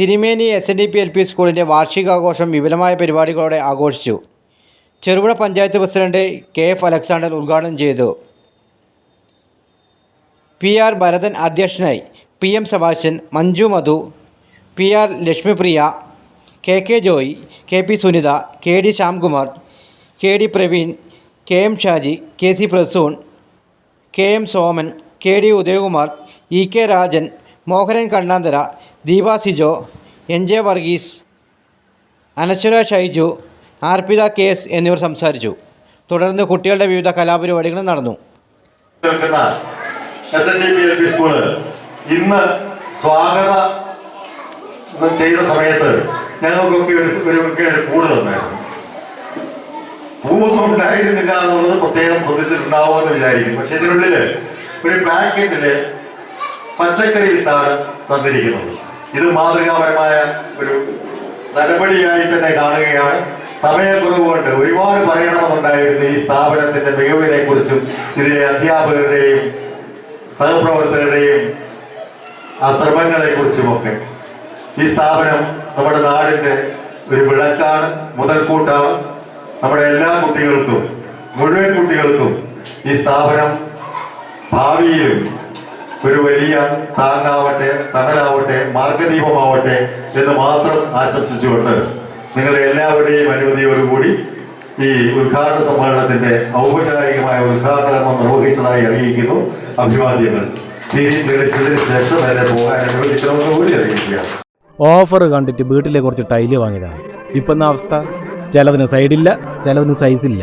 Thirumeni S N D P L P സ്കൂളിന്റെ വാർഷികാഘോഷം വിപുലമായ പരിപാടികളോടെ ആഘോഷിച്ചു. Cherupuzha panchayat president K F Alexander ഉദ്ഘാടനം ചെയ്തു. പി ആർ ഭരതൻ അധ്യക്ഷനായി P M Sabhashan Manju Madhu P R Lakshmipriya K K Joy K P Sunitha K D Shyamkumar K D Praveen K M Shaji K C Prasoon K M Soman K D Udayakumar E K Rajan Mohanan Kannanthara Deepa Sijo N J Varghese Anaswara Shaiju Arpitha K S എന്നിവർ സംസാരിച്ചു. തുടർന്ന് കുട്ടികളുടെ വിവിധ കലാപരിപാടികളും നടന്നു. ഇന്ന് സ്വാഗത ചെയ്ത സമയത്ത് ഞങ്ങൾക്കൊക്കെ ഒരു ഒരു കൂട് തന്നായിരുന്നു. ഉണ്ടായിരുന്നില്ല എന്നുള്ളത് പ്രത്യേകം ശ്രദ്ധിച്ചിട്ടുണ്ടാവുമെന്ന് വിചാരിക്കും പക്ഷെ ഇതിനുള്ളിൽ ഒരു പാക്കറ്റിൽ പച്ചക്കറി ഇട്ടാണ് തന്നിരിക്കുന്നത്. ഇത് മാതൃകാപരമായ ഒരു നടപടിയായി തന്നെ കാണുകയാണ്. സമയക്കുറവ് കൊണ്ട് ഒരുപാട് പറയണമെന്നുണ്ടായിരുന്നു ഈ സ്ഥാപനത്തിന്റെ മികവിനെ കുറിച്ചും ഇതിലെ അധ്യാപകരുടെയും സഹപ്രവർത്തകരുടെയും ആ ശ്രമങ്ങളെ കുറിച്ചുമൊക്കെ ഈ സ്ഥാപനം നമ്മുടെ നാടിന്റെ ഒരു വിളക്കാണ് മുതൽക്കൂട്ടാണ്. നമ്മുടെ എല്ലാ കുട്ടികൾക്കും മുഴുവൻ കുട്ടികൾക്കും ഈ സ്ഥാപനം ഭാവിയിലും ഒരു വലിയ താങ്ങാവട്ടെ തണലാവട്ടെ മാർഗദീപമാവട്ടെ എന്ന് മാത്രം ആശംസിച്ചുകൊണ്ട് നിങ്ങളുടെ എല്ലാവരുടെയും അനുമതിയോടുകൂടി ഈ ഉദ്ഘാടന സമ്മേളനത്തിന്റെ ഔപചാരികമായ ഉദ്ഘാടനം നിർവഹിച്ചതായി അറിയിക്കുന്നു അഭിവാദ്യങ്ങൾ. ശേഷം വരെ കൂടി ഓഫർ കണ്ടിട്ട് വീട്ടിലെ കുറച്ച് ടൈൽ വാങ്ങിയതാണ്. ഇപ്പം അവസ്ഥ? ചിലതിന് സൈഡില്ല ചിലതിന് സൈസില്ല